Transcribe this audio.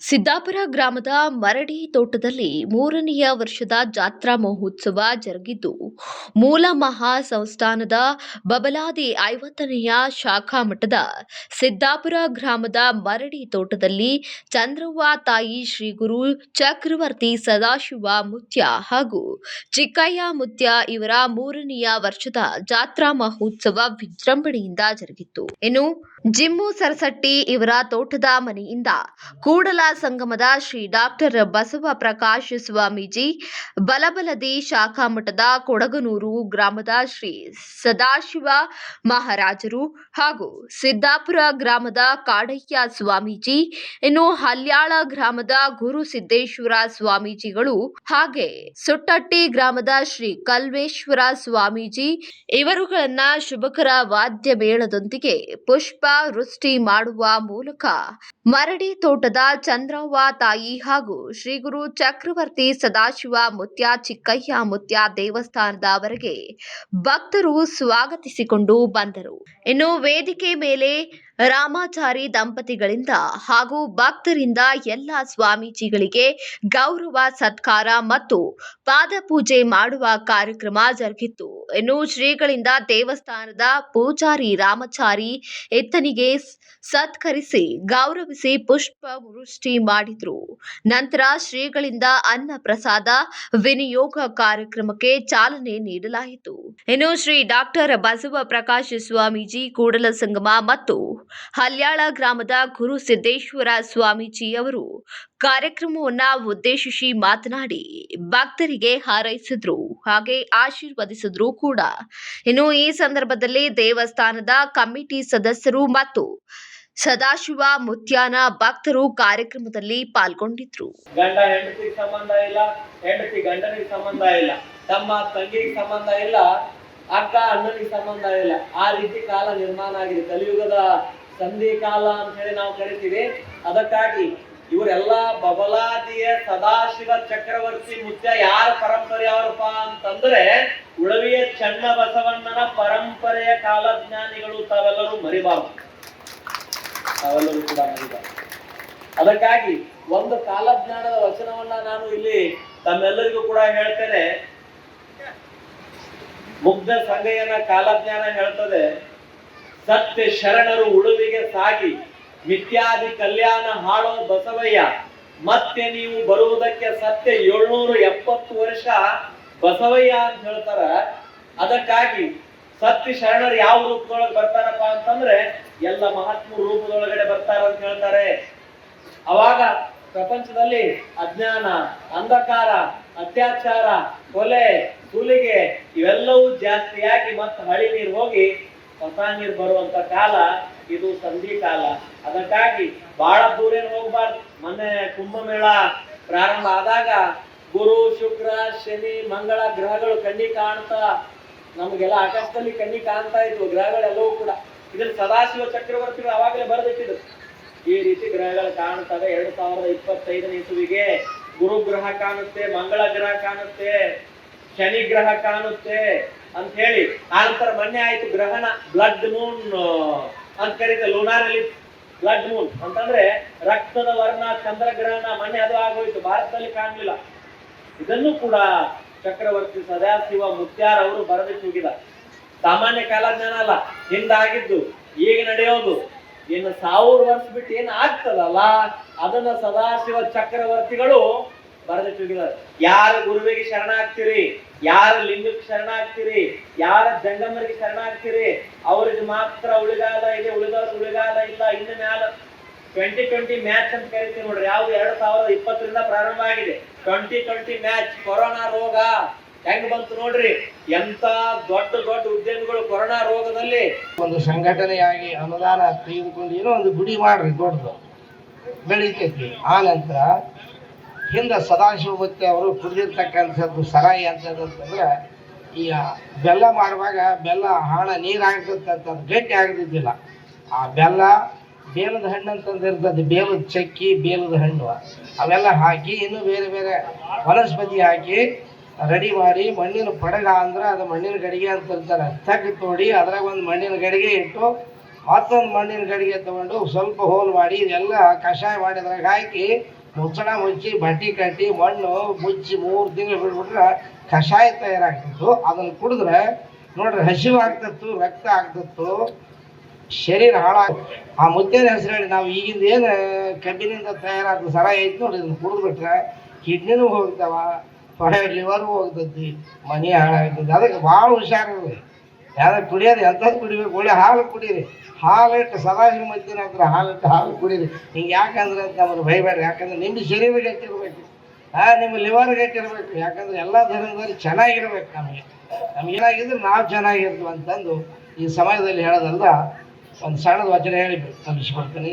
ಸಿದ್ದಾಪುರ ಗ್ರಾಮದ ಮರಡಿ ತೋಟದಲ್ಲಿ ಮೂರನೆಯ ವರ್ಷದ ಜಾತ್ರಾ ಮಹೋತ್ಸವ ಜರುಗಿದ್ದು, ಮೂಲ ಮಹಾ ಸಂಸ್ಥಾನದ ಬಬಲಾದಿ ಐವತ್ತನೆಯ ಶಾಖಾ ಮಠದ ಸಿದ್ದಾಪುರ ಗ್ರಾಮದ ಮರಡಿ ತೋಟದಲ್ಲಿ ಚಂದ್ರವ್ವ ತಾಯಿ ಶ್ರೀ ಗುರು ಚಕ್ರವರ್ತಿ ಸದಾಶಿವ ಮುತ್ಯ ಹಾಗೂ ಚಿಕ್ಕಯ್ಯ ಮುತ್ಯ ಇವರ ಮೂರನೆಯ ವರ್ಷದ ಜಾತ್ರಾ ಮಹೋತ್ಸವ ವಿಜೃಂಭಣೆಯಿಂದ ಜರುಗಿತು ಇನ್ನು ಜಿಮ್ಮು ಸರಸಟ್ಟಿ ಇವರ ತೋಟದ ಮನೆಯಿಂದ ಕೂಡಲ ಸಂಗಮದ ಶ್ರೀ ಡಾಕ್ಟರ್ ಬಸವ ಪ್ರಕಾಶ್ ಸ್ವಾಮೀಜಿ ಬಲಬಲದಿ ಶಾಖಾ ಮಠದ ಕೊಡಗನೂರು ಗ್ರಾಮದ ಶ್ರೀ ಸದಾಶಿವ ಮಹಾರಾಜರು ಹಾಗೂ ಸಿದ್ದಾಪುರ ಗ್ರಾಮದ ಕಾಡಯ್ಯ ಸ್ವಾಮೀಜಿ, ಇನ್ನು ಹಲ್ಯಾಳ ಗ್ರಾಮದ ಗುರು ಸಿದ್ದೇಶ್ವರ ಸ್ವಾಮೀಜಿಗಳು ಹಾಗೆ ಸುಟ್ಟಟ್ಟಿ ಗ್ರಾಮದ ಶ್ರೀ ಕಲ್ವೇಶ್ವರ ಸ್ವಾಮೀಜಿ, ಇವರುಗಳನ್ನ ಶುಭಕರ ವಾದ್ಯ ಮೇಳದೊಂದಿಗೆ ಪುಷ್ಪ ವೃಷ್ಟಿ ಮಾಡುವ ಮೂಲಕ ಮರಡಿ ತೋಟದ ಚಂದ್ರವ್ವ ತಾಯಿ ಹಾಗೂ ಶ್ರೀ ಗುರು ಚಕ್ರವರ್ತಿ ಸದಾಶಿವ ಮುತ್ಯ ಚಿಕ್ಕಯ್ಯ ಮುತ್ಯ ದೇವಸ್ಥಾನದವರೆಗೆ ಭಕ್ತರು ಸ್ವಾಗತಿಸಿಕೊಂಡು ಬಂದರು. ಇನ್ನು ವೇದಿಕೆ ಮೇಲೆ ರಾಮಾಚಾರಿ ದಂಪತಿಗಳಿಂದ ಹಾಗೂ ಭಕ್ತರಿಂದ ಎಲ್ಲ ಸ್ವಾಮೀಜಿಗಳಿಗೆ ಗೌರವ, ಸತ್ಕಾರ ಮತ್ತು ಪಾದಪೂಜೆ ಮಾಡುವ ಕಾರ್ಯಕ್ರಮ ಜರುಗಿತ್ತು ಇನ್ನು ಶ್ರೀಗಳಿಂದ ದೇವಸ್ಥಾನದ ಪೂಜಾರಿ ರಾಮಚಾರಿ ಎತ್ತನಿಗೆ ಸತ್ಕರಿಸಿ, ಗೌರವಿಸಿ ಪುಷ್ಪ ವೃಷ್ಟಿ ಮಾಡಿದ್ರು. ನಂತರ ಶ್ರೀಗಳಿಂದ ಅನ್ನ ಪ್ರಸಾದ, ವಿನಿಯೋಗ ಕಾರ್ಯಕ್ರಮಕ್ಕೆ ಚಾಲನೆ ನೀಡಲಾಯಿತು. ಇನ್ನು ಶ್ರೀ ಡಾಕ್ಟರ್ ಬಸವ ಪ್ರಕಾಶ್ ಸ್ವಾಮೀಜಿ ಕೂಡಲ ಸಂಗಮ ಮತ್ತು ಹಲ್ಯಾಳ ಗ್ರಾಮದ ಗುರು ಸಿದ್ದೇಶ್ವರ ಸ್ವಾಮೀಜಿ ಅವರು ಕಾರ್ಯಕ್ರಮವನ್ನ ಉದ್ದೇಶಿಸಿ ಮಾತನಾಡಿ ಭಕ್ತರಿಗೆ ಹಾರೈಸಿದ್ರು, ಹಾಗೆ ಆಶೀರ್ವದಿಸಿದ್ರು ಕೂಡ. ಇನ್ನು ಈ ಸಂದರ್ಭದಲ್ಲಿ ದೇವಸ್ಥಾನದ ಕಮಿಟಿ ಸದಸ್ಯರು ಮತ್ತು ಸದಾಶಿವ ಮುತ್ಯಾನ ಭಕ್ತರು ಕಾರ್ಯಕ್ರಮದಲ್ಲಿ ಪಾಲ್ಗೊಂಡಿದ್ರು. ಗಂಡ ಹೆಂಡತಿಗೆ ಸಂಬಂಧ ಇಲ್ಲ, ಹೆಂಡತಿ ಗಂಡನಿಗೆ ಸಂಬಂಧ ಇಲ್ಲ, ತಮ್ಮ ತಂಗಿಗೆ ಸಂಬಂಧ ಇಲ್ಲ, ಅಕ್ಕ ಅಣ್ಣನಿಗೆ ಸಂಬಂಧ ಇಲ್ಲ. ಆ ರೀತಿ ಕಾಲ ನಿರ್ಮಾಣ ಆಗಿದೆ. ಕಲಿಯುಗದ ಸಂಧಿ ಕಾಲ ಅಂತ ಹೇಳಿ ನಾವು ಕರಿತೀವಿ. ಅದಕ್ಕಾಗಿ ಇವರೆಲ್ಲ ಬಬಲಾದಿಯ ಸದಾಶಿವ ಚಕ್ರವರ್ತಿ ಮುತ್ಯ ಯಾರ ಪರಂಪರೆ ಅವರಪ್ಪ ಅಂತಂದ್ರೆ ಉಳವಿಯ ಚನ್ನ ಬಸವಣ್ಣನ ಪರಂಪರೆಯ ಕಾಲಜ್ಞಾನಿಗಳು ತಾವೆಲ್ಲರೂ ಮರಿಬಾರ್ದು. ತಾವೆಲ್ಲರೂ ಕೂಡ ಮರಿಬಾರ್ದು. ಅದಕ್ಕಾಗಿ ಒಂದು ಕಾಲಜ್ಞಾನದ ವಚನವನ್ನ ನಾನು ಇಲ್ಲಿ ತಮ್ಮೆಲ್ಲರಿಗೂ ಕೂಡ ಹೇಳ್ತೇನೆ. ಮುಗ್ಧ ಸಂಗಯ್ಯನ ಕಾಲಜ್ಞಾನ ಹೇಳ್ತದೆ. ಸತ್ಯ ಶರಣರು ಉಳುವಿಗೆ ಸಾಗಿ ಮಿಥ್ಯಾದಿ ಕಲ್ಯಾಣ ಹಾಳೋ ಬಸವಯ್ಯ. ಮತ್ತೆ ನೀವು ಬರುವುದಕ್ಕೆ ಸತ್ಯ ಏಳ್ನೂರು ಎಪ್ಪತ್ತು ವರ್ಷ ಬಸವಯ್ಯ ಅಂತ ಹೇಳ್ತಾರ. ಅದಕ್ಕಾಗಿ ಸತ್ಯ ಶರಣರು ಯಾವ ರೂಪದೊಳಗೆ ಬರ್ತಾರಪ್ಪ ಅಂತಂದ್ರೆ ಎಲ್ಲ ಮಹಾತ್ಮ ರೂಪದೊಳಗಡೆ ಬರ್ತಾರ ಅಂತ ಹೇಳ್ತಾರೆ. ಅವಾಗ ಪ್ರಪಂಚದಲ್ಲಿ ಅಜ್ಞಾನ, ಅಂಧಕಾರ, ಅತ್ಯಾಚಾರ, ಕೊಲೆ, ಸುಲಿಗೆ ಇವೆಲ್ಲವೂ ಜಾಸ್ತಿಯಾಗಿ ಮತ್ತೆ ಹಳಿ ನೀರು ಹೋಗಿ ಹೊಸ ನೀರು ಬರುವಂತ ಕಾಲ, ಇದು ಸಂಧಿ ಕಾಲ. ಅದಕ್ಕಾಗಿ ಬಹಳ ದೂರ ಏನು ಹೋಗ್ಬಾರ್ದು. ಮೊನ್ನೆ ಕುಂಭಮೇಳ ಪ್ರಾರಂಭ ಆದಾಗ ಗುರು, ಶುಕ್ರ, ಶನಿ, ಮಂಗಳ ಗ್ರಹಗಳು ಕಣ್ಣಿ ಕಾಣ್ತಾ, ನಮಗೆಲ್ಲ ಆಕಾಶದಲ್ಲಿ ಕಣ್ಣಿ ಕಾಣ್ತಾ ಇದ್ವು, ಗ್ರಹಗಳೆಲ್ಲವೂ ಕೂಡ. ಇದನ್ನ ಸದಾಶಿವ ಚಕ್ರವರ್ತಿಗಳು ಅವಾಗಲೇ ಬರೆದಿಟ್ಟಿದ್ರು. ಈ ರೀತಿ ಗ್ರಹಗಳು ಕಾಣುತ್ತವೆ ಎರಡು ಸಾವಿರದ ಇಪ್ಪತ್ತೈದನೇ ಇಸುವಿಗೆ ಗುರು ಗ್ರಹ ಕಾಣುತ್ತೆ, ಮಂಗಳ ಗ್ರಹ ಕಾಣುತ್ತೆ, ಶನಿ ಗ್ರಹ ಕಾಣುತ್ತೆ. ಅಂತ ಹೇಳಿ. ಆನಂತರ ಮೊನ್ನೆ ಆಯ್ತು ಗ್ರಹಣ ಬ್ಲಡ್ ಮೂನ್ ಅಂತ ಕರೀತಾರೆ ಲೂನಾರಲ್ಲಿ ಬ್ಲಡ್ ಮೂನ್ ಅಂತಂದ್ರೆ ರಕ್ತದ ವರ್ಣ, ಚಂದ್ರಗ್ರಹಣ, ಮೊನ್ನೆ ಅದು ಆಗೋಯ್ತು. ಭಾರತದಲ್ಲಿ ಕಾಣಲಿಲ್ಲ. ಇದನ್ನು ಕೂಡ ಚಕ್ರವರ್ತಿ ಸದಾಶಿವ ಮುತ್ಯಾರ್ ಅವರು ಹೋಗಿದ ಸಾಮಾನ್ಯ ಕಾಲಜ್ಞಾನ ಅಲ್ಲ, ಹಿಂದಾಗಿದ್ದು, ಈಗ ನಡೆಯೋದು. ಇನ್ನು ಸಾವಿರ ವರ್ಷ ಬಿಟ್ಟು ಏನ್ ಆಗ್ತದಲ್ಲ? ಅದನ್ನ ಸದಾಶಿವ ಚಕ್ರವರ್ತಿಗಳು ಬರೆದಿಟ್ಟು ಹೋಗಿದ್ದಾರೆ ಯಾರ ಗುರುವಿಗೆ ಶರಣಾಗ್ತೀರಿ? ಯಾರ ಲಿಂಗಕ್ಕೆ ಶರಣಾಗ್ತೀರಿ? ಯಾರ ಜಂಗಮರಿಗೆ ಶರಣಾಗ್ತೀರಿ? ಅವ್ರಿಗೆ ಮಾತ್ರ ಉಳಿಗಾಲ ಇದೆ ಉಳಿದವ್ರಿಗೆ ಉಳಿಗಾಲ ಇಲ್ಲ. ಇನ್ನು ಮ್ಯಾಲ ಟ್ವೆಂಟಿ ಟ್ವೆಂಟಿ ಮ್ಯಾಚ್ ಅಂತ ಕರಿತೀವಿ ನೋಡ್ರಿ. ಯಾವ್ದು ಎರಡ್ ಸಾವಿರದ ಇಪ್ಪತ್ತರಿಂದ ಪ್ರಾರಂಭ ಆಗಿದೆ. ಟ್ವೆಂಟಿ ಟ್ವೆಂಟಿ ಮ್ಯಾಚ್ ಕೊರೋನಾ ರೋಗ. ಹೆಂಗ್ ಬಂತು ನೋಡ್ರಿ? ಎಂತ ದೊಡ್ಡ ದೊಡ್ಡ ಉದ್ಯಮಿಗಳು ಕೊರೋನಾ ರೋಗದಲ್ಲಿ. ಒಂದು ಸಂಘಟನೆಯಾಗಿ ಅನುದಾನ ತೆಗೆದುಕೊಂಡು ಏನೋ ಒಂದು ಗುಡಿ ಮಾಡ್ರಿ ದೊಡ್ಡದು. ಬೆಳಿತೈತಿ. ಆ ನಂತರ ಹಿಂದೆ ಸದಾಶಿವಮೂರ್ತಿ ಅವರು ಕುಡಿದಿರ್ತಕ್ಕಂಥದ್ದು ಸರಾಯಿ ಅಂತಂದ್ರೆ, ಈ ಬೆಲ್ಲ ಮಾಡುವಾಗ ಬೆಲ್ಲ ಹಾಣ ನೀರು ಹಾಕತ್ತಂತ ಗಟ್ಟಿ ಆಗದಿದ್ದಿಲ್ಲ ಆ ಬೆಲ್ಲ ಬೇಲದ ಹಣ್ಣು ಅಂತಂದು ಇರ್ತದೆ, ಬೇಲದ ಚಕ್ಕಿ, ಬೇಲದ ಹಣ್ಣು. ಅವೆಲ್ಲ ಹಾಕಿ ಇನ್ನು ಬೇರೆ ಬೇರೆ ವನಸ್ಪತಿ ಹಾಕಿ ರೆಡಿ ಮಾಡಿ ಮಣ್ಣಿನ ಪಡಗ ಅಂದ್ರೆ ಅದು ಮಣ್ಣಿನ ಗಡಿಗೆ ಅಂತ ಇರ್ತಾರೆ ತಗ್ಗು ತೋಡಿ ಅದ್ರಾಗ ಒಂದು ಮಣ್ಣಿನ ಗಡಿಗೆ ಇಟ್ಟು ಮತ್ತೊಂದು ಮಣ್ಣಿನ ಗಡಿಗೆ ತಗೊಂಡು ಸ್ವಲ್ಪ ಹೋಲ್ ಮಾಡಿ ಇದೆಲ್ಲ ಕಷಾಯ ಮಾಡಿದ್ರಾಗ ಹಾಕಿ ಮುಚ್ಚಳ ಮುಚ್ಚಿ, ಬಟ್ಟಿ ಕಟ್ಟಿ, ಮಣ್ಣು ಮುಚ್ಚಿ ಮೂರು ತಿಂಗಳು ಬಿಟ್ಬಿಟ್ರೆ ಕಷಾಯ ತಯಾರಾಗ್ತಿತ್ತು. ಅದನ್ನು ಕುಡಿದ್ರೆ ನೋಡ್ರಿ ಹಸಿವು ಆಗ್ತಿತ್ತು, ರಕ್ತ ಆಗ್ತಿತ್ತು, ಶರೀರ ಹಾಳಾಗ ಆ ಮುದ್ದೆನ ಹೆಸರು ಹೇಳಿ ನಾವು ಈಗಿಂದ ಏನು ಕಬ್ಬಿನಿಂದ ತಯಾರಾದ ಸರ ಐತೆ ನೋಡಿ ಇದನ್ನ ಕುಡಿದ್ಬಿಟ್ರೆ ಕಿಡ್ನಿನೂ ಹೋಗ್ತಾವ ಹೊಳೆ ಲಿವರು ಹೋಗ್ತೈತಿ, ಮನೆ ಹಾಳಾಗ್ತೈತಿ. ಅದಕ್ಕೆ ಭಾಳ ಹುಷಾರಿರ್ರಿ ಯಾವ್ದು ಕುಡಿಯೋದು ಎಂಥದ್ದು ಕುಡಿಬೇಕು, ಒಳ್ಳೆ ಹಾಲು ಕುಡೀರಿ. ಹಾಲಿಟ್ಟು ಸದಾ ನಿಮ್ಮ ಮಧ್ಯಾಹ್ನ ಹತ್ರ ಹಾಲು ಇಟ್ಟು ಹಾಲು ಕುಡೀರಿ. ಹಿಂಗೆ ಯಾಕಂದ್ರೆ ಅಂತ ನಮ್ಮನ್ನು ಭಯಬೇಡ್ರಿ ಯಾಕಂದ್ರೆ ನಿಮ್ಮ ಶರೀರ ಗಟ್ಟಿರ್ಬೇಕು ಹಾಂ ನಿಮ್ಮ ಲಿವರ್ ಗಟ್ಟಿರ್ಬೇಕು ಯಾಕಂದ್ರೆ ಎಲ್ಲ ಧರ್ಮದಲ್ಲಿ ಚೆನ್ನಾಗಿರ್ಬೇಕು ನಮಗೆ. ನಮ್ಗೆ ಏನಾಗಿದ್ರೆ ನಾವು ಚೆನ್ನಾಗಿರ್ತೀವಿ ಅಂತಂದು ಈ ಸಮಯದಲ್ಲಿ ಹೇಳೋದಲ್ಲ ಒಂದು ಸಣ್ಣದ ವಚನ ಹೇಳಿ ಮುಗಿಸ್ಕೊಡ್ತೀನಿ